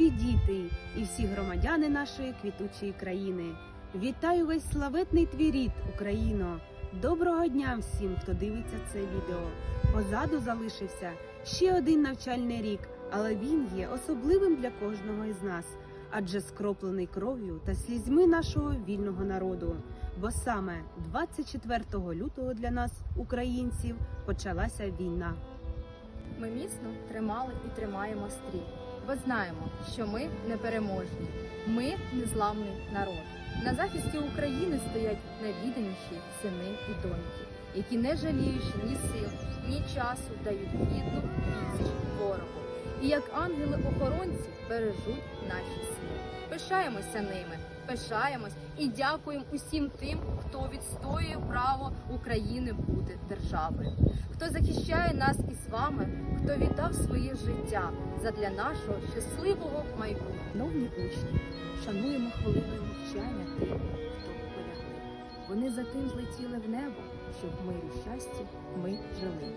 любі діти і всі громадяни нашої квітучої країни. Вітаю весь славетний твій рід, Україно! Доброго дня всім, хто дивиться це відео. Позаду залишився ще один навчальний рік, але він є особливим для кожного із нас, адже скроплений кров'ю та слізьми нашого вільного народу. Бо саме 24 лютого для нас, українців, почалася війна. Ми міцно тримали і тримаємо стрій, бо знаємо, що ми непереможні. Ми незламний народ. На захисті України стоять найвідданіші сини і доньки, які не жаліючи ні сил, ні часу дають гідну відсіч ворогу. І як ангели-охоронці бережуть наші сили. Пишаємося ними, пишаємось і дякуємо усім тим, хто відстоює право України бути державою, хто захищає нас із вами, хто віддав своє життя задля нашого щасливого майбутнього. Шановні учні, шануємо хвилиною мовчання тих, хто полягли. Вони за тим злетіли в небо, щоб в мирі щасті ми жили.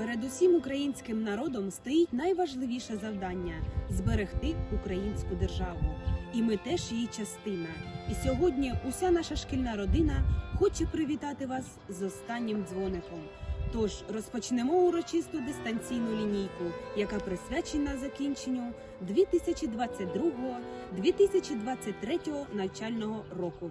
Перед усім українським народом стоїть найважливіше завдання зберегти українську державу. І ми теж її частина. І сьогодні уся наша шкільна родина хоче привітати вас з останнім дзвоником. Тож розпочнемо урочисту дистанційну лінійку, яка присвячена закінченню 2022-2023 навчального року.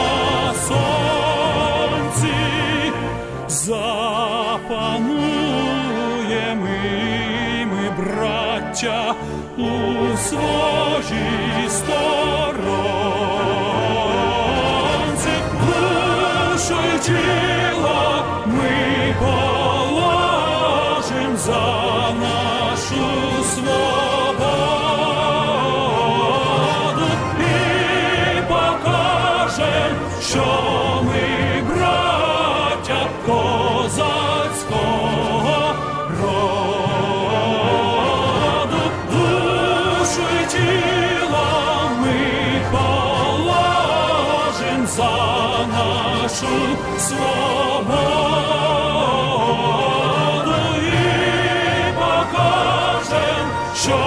браття, у своїй сторонці, за нашу свободу і покажем, що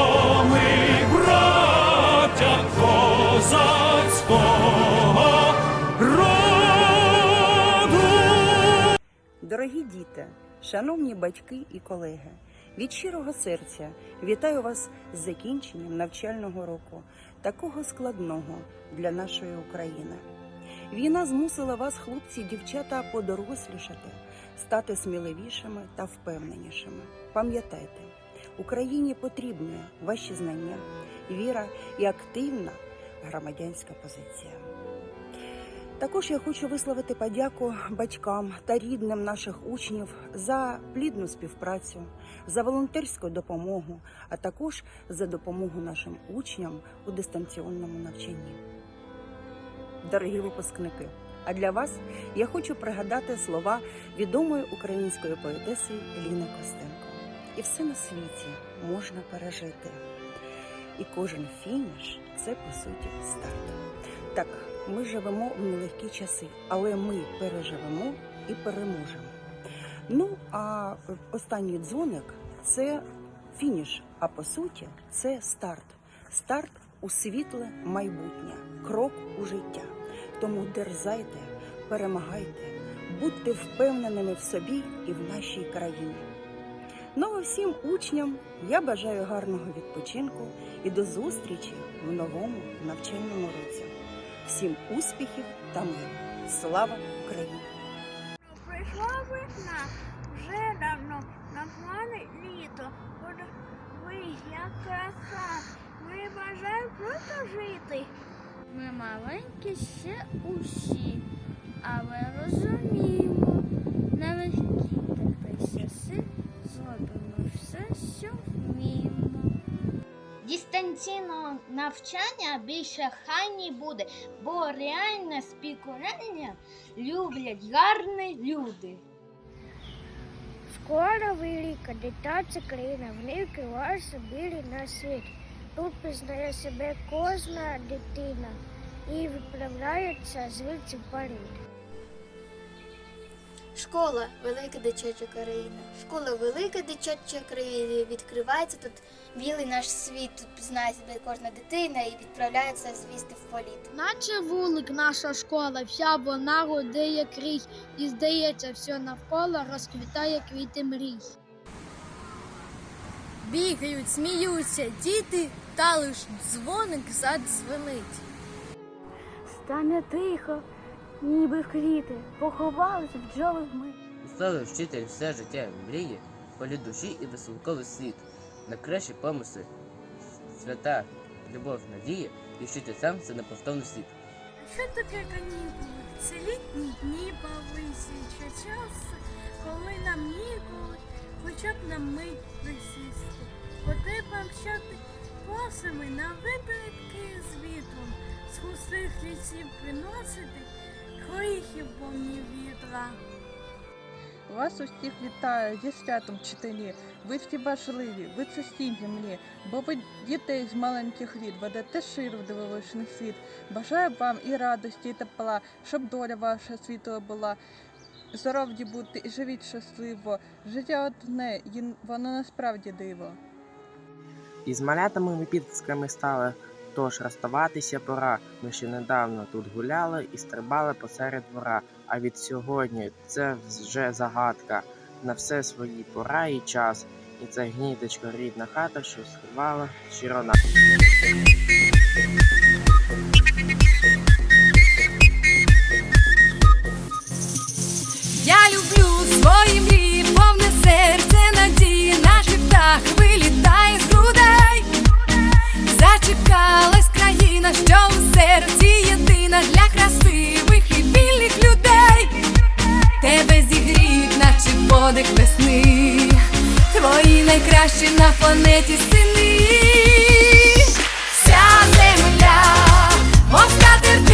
ми браття козацького роду. Дорогі діти, шановні батьки і колеги, від щирого серця вітаю вас з закінченням навчального року, такого складного для нашої України. Війна змусила вас, хлопці і дівчата, подорослішати, стати сміливішими та впевненішими. Пам'ятайте, Україні потрібні ваші знання, віра і активна громадянська позиція. Також я хочу висловити подяку батькам та рідним наших учнів за плідну співпрацю, за волонтерську допомогу, а також за допомогу нашим учням у дистанційному навчанні. Дорогі випускники, а для вас я хочу пригадати слова відомої української поетеси Ліни Костенко. і все на світі можна пережити. І кожен фініш це по суті старт. Так, ми живемо в нелегкі часи, але ми переживемо і переможемо. Ну а останній дзвоник це фініш, а по суті, це старт. Старт у світле майбутнє, крок у життя. Тому дерзайте, перемагайте, будьте впевненими в собі і в нашій країні. Ну а всім учням я бажаю гарного відпочинку і до зустрічі в новому навчальному році. Всім успіхів та миру! Слава Україні! Прийшла весна, вже давно на плани літо. Подивись, як краса. Ми бажаємо просто жити. Ми маленькі ще усі, але розуміємо, нелегкі тепер часи, зробимо все, що вміємо. Дистанційного навчання більше хай не буде, бо реальне спілкування люблять гарні люди. Скоро велика дитяча країна, в ній відкривається білий на світ. Тут пізнає себе кожна дитина і відправляється звідси в політ. Школа велика дитяча країна. Школа велика дитяча країна. Відкривається тут білий наш світ. Тут пізнає себе кожна дитина і відправляється звісти в політ. Наче вулик наша школа, вся вона годиє крізь, і здається, все навколо розквітає квіти мрій. Бігають, сміються діти, та лиш дзвоник задзвенить. Стане тихо, ніби в квіти, поховалися бджоли в ми. Веселий вчитель все життя мріє, полі душі і веселковий світ, на кращі помисли, свята, любов, надія, і вчитель сам це неповторний світ. Що таке канікули? Це літні дні повисячи час, коли нам ніколи, хоча б на мить присісти. Потреба мчати косами на вибірки з вітром, з густих лісів приносити горіхів повні вітра. Вас усіх вітаю зі святом вчителі. Ви всі важливі, ви це стінь мені, бо ви дітей з маленьких літ ведете широ в дивовижний світ. Бажаю вам і радості, і тепла, щоб доля ваша світла була. Здорові бути і живіть щасливо. Життя одне, воно насправді диво. Із малятами ми підписками стали, тож розставатися пора. Ми ще недавно тут гуляли і стрибали посеред двора. А від сьогодні це вже загадка. На все свої пора і час. І це гніточко рідна хата, що сховала щиро Зачекалась країна, що у серці єдина для красивих і вільних людей. Тебе зігріють, наче подих весни, твої найкращі на планеті сини. Вся земля, мов скатертиною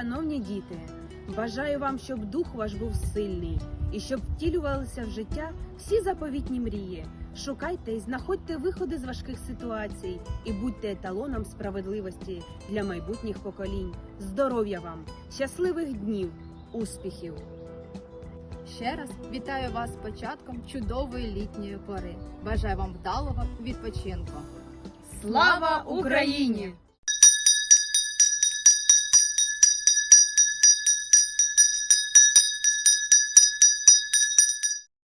Шановні діти, бажаю вам, щоб дух ваш був сильний і щоб втілювалися в життя всі заповітні мрії. Шукайте і знаходьте виходи з важких ситуацій і будьте еталоном справедливості для майбутніх поколінь. Здоров'я вам, щасливих днів, успіхів! Ще раз вітаю вас з початком чудової літньої пори. Бажаю вам вдалого відпочинку. Слава Україні!